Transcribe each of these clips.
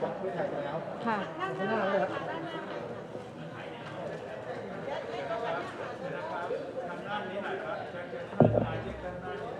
มีที่ส่วนพักเพื่อไทยมาแล้วค่ะข้างหน้าเลยครับข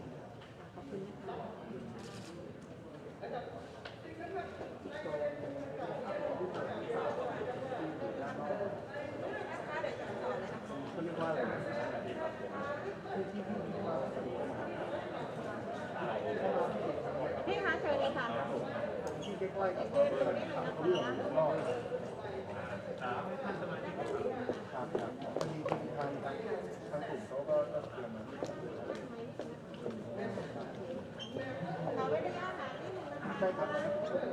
เขาเรียกว่าอะไรนะ พี่คะเชิญเลยค่ะ ที่ ใกล้ๆกับเขาเขาเรียกว่าหัวรอบครับครับมันมีทางทางทางกลุ่มเขาก็เตรียมมาเราไม่ได้ย่าหาที่หนึ่งนะคะ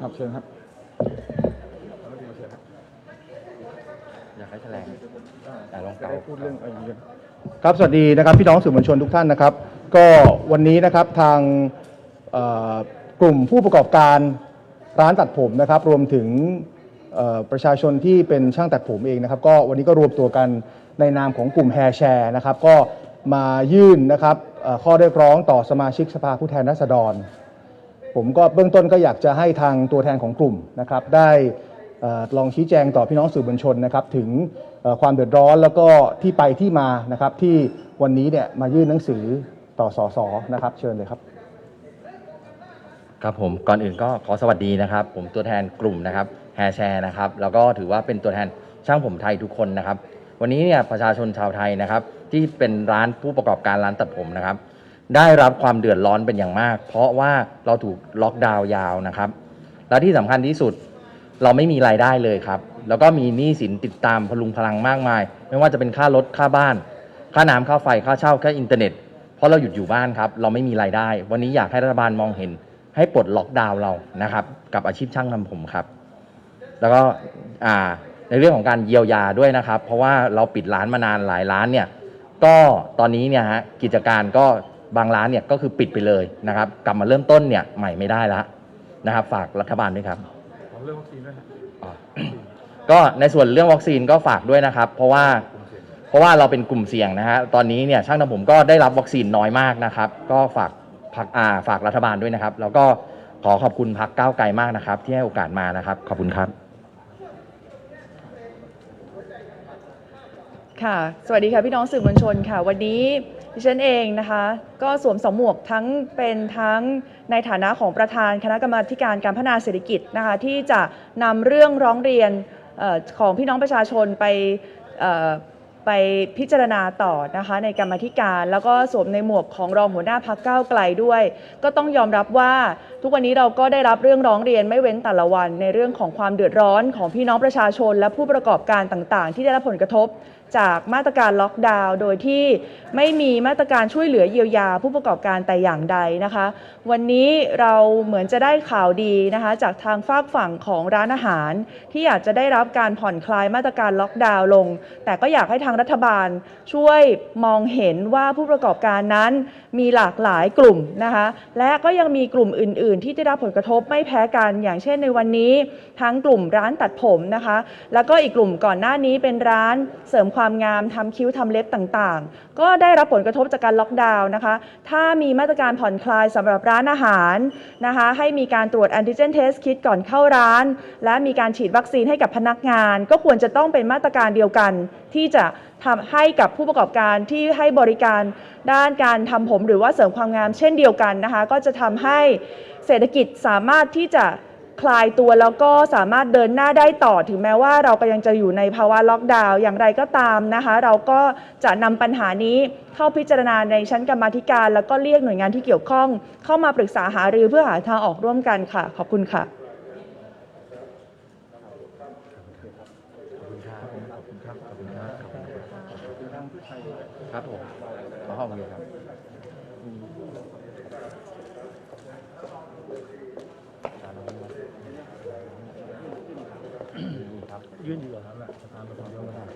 ครับครับเชิญครับอยากให้แถลงแต่ลองจะเก่าได้พูดเรื่องอะไรอย่างเงี้ยครับสวัสดีนะครับพี่น้องสื่อมวลชนทุกท่านนะครับ ก็วันนี้นะครับทางเอ่อกลุ่มผู้ประกอบการร้านตัดผมนะครับ รวมถึงเเอ่อประชาชนที่เป็นช่างตัดผมเองนะครับ ก็วันนี้ก็รวมตัวกันในนามของกลุ่มแฮร์แชร์นะครับ ก็มายื่นนะครับเอ่อข้อเรียกร้องต่อสมาชิกสภาผู้แทนราษฎร ผมก็เบื้องต้นก็อยากจะให้ทางตัวแทนของกลุ่มนะครับได้ออลองชี้แจงต่อพี่น้องสื่อมวลชนนะครับถึงความเดือดร้อนแล้วก็ที่ไปที่มานะครับที่วันนี้เนี่ยมายื่นหนังสือต่อสสนะครับ เชิญเลยครับ ครับผมก่อนอื่นก็ขอสวัสดีนะครับ ผมตัวแทนกลุ่มนะครับแฮแชร์นะครับแล้วก็ถือว่าเป็นตัวแทนช่างผมไทยทุกคนนะครับ วันนี้เนี่ยประชาชนชาวไทยนะครับ ที่เป็นร้านผู้ประกอบการร้านตัดผมนะครับ ได้รับความเดือดร้อนเป็นอย่างมาก เพราะว่าเราถูกล็อกดาวน์ยาวนะครับ และที่สำคัญที่สุดเราไม่มีรายได้เลยครับ แล้วก็มีหนี้สินติดตามพลุงพลังมากมาย ไม่ว่าจะเป็นค่ารถค่าบ้าน ค่าน้ำค่าไฟค่าเช่าค่าอินเทอร์เน็ต เพราะเราหยุดอยู่บ้านครับ เราไม่มีรายได้ วันนี้อยากให้รัฐบาลมองเห็น ให้ปลดล็อกดาวน์เรานะครับ กับอาชีพช่างทำผมครับ แล้วก็อ่าในเรื่องของการเยียวยาด้วยนะครับ เพราะว่าเราปิดร้านมานานหลายร้านเนี่ย ก็ตอนนี้เนี่ยฮะกิจการก็ บางร้านเนี่ยก็คือปิดไปเลยนะครับ กลับมาเริ่มต้นเนี่ยใหม่ไม่ได้แล้วนะครับ ฝากรัฐบาลด้วยครับของเรื่องวัคซีนด้วยครับอ๋อก็ในส่วนเรื่องวัคซีนก็ฝากด้วยนะครับ เพราะว่าเพราะว่าเราเป็นกลุ่มเสี่ยงนะฮะตอนนี้เนี่ยช่างทำผมก็ได้รับวัคซีนน้อยมากนะครับ ก็ฝากพักอ่าฝากรัฐบาลด้วยนะครับ แล้วก็ขอขอบคุณพักก้าวไกลมากนะครับ ที่ให้โอกาสมานะครับ ขอบคุณครับค่ะ สวัสดีค่ะพี่น้องสื่อมวลชนค่ะ วันนี้ ดิฉันเองนะคะ ก็สวมสองหมวกทั้งเป็นทั้งในฐานะของประธานคณะกรรมาการการพัฒนาเศรษฐกิจนะคะที่จะนำเรื่องร้องเรียนออของพี่น้องประชาชนไปไปพิจารณาต่อนะคะในกรรมธิการ แล้วก็สวมในหมวกของรองหัวหน้าพักก้าวไกลด้วย ก็ต้องยอมรับว่าทุกวันนี้เราก็ได้รับเรื่องร้องเรียนไม่เว้นแต่ละวัน ในเรื่องของความเดือดร้อนของพี่น้องประชาชน และผู้ประกอบการต่างๆ ที่ได้รับผลกระทบ จากมาตรการล็อกดาวน์โดยที่ไม่มีมาตรการช่วยเหลือเยียวยาผู้ประกอบการแต่อย่างใดนะคะ วันนี้เราเหมือนจะได้ข่าวดีนะคะ จากทางฝากฝั่งของร้านอาหาร ที่อยากจะได้รับการผ่อนคลายมาตรการล็อกดาวน์ลง แต่ก็อยากให้ทางรัฐบาลช่วยมองเห็นว่าผู้ประกอบการนั้นมีหลากหลายกลุ่มนะคะ และก็ยังมีกลุ่มอื่น ๆ ที่ได้รับผลกระทบไม่แพ้กันอย่างเช่นในวันนี้ ทั้งกลุ่มร้านตัดผมนะคะ แล้วก็อีกกลุ่มก่อนหน้านี้เป็นร้านเสริมความความงามทำคิ้วทำเล็บต่างๆ ก็ได้รับผลกระทบจากการล็อกดาวน์นะคะ ถ้ามีมาตรการผ่อนคลายสำหรับร้านอาหารนะคะ ให้มีการตรวจแอนติเจนเทสคิดก่อนเข้าร้าน และมีการฉีดวัคซีนให้กับพนักงาน ก็ควรจะต้องเป็นมาตรการเดียวกัน ที่จะทำให้กับผู้ประกอบการที่ให้บริการด้านการทำผมหรือว่าเสริมความงามเช่นเดียวกันนะคะ ก็จะทำให้เศรษฐกิจสามารถที่จะ คลายตัวแล้วก็สามารถเดินหน้าได้ต่อถึงแม้ว่าเราก็ยังจะอยู่ในภาวะล็อกดาวน์อย่างไรก็ตามนะคะ เราก็จะนำปัญหานี้เข้าพิจารณาในชั้นกรรมาธิการ แล้วก็เรียกหน่วยงานที่เกี่ยวข้อง เข้ามาปรึกษาหารือเพื่อหาทางออกร่วมกันค่ะ ขอบคุณค่ะครับผมขอขอบคุณครับ ยืนอยู่ครับแหละประธานประธานประธาน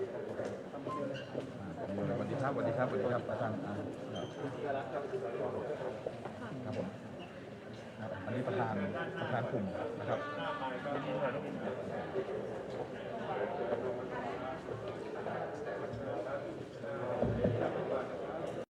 สวัสดีครับสวัสดีครับสวัสดีครับอาจารย์ครับผมอันนี้ประธานประธานกลุ่มนะครับ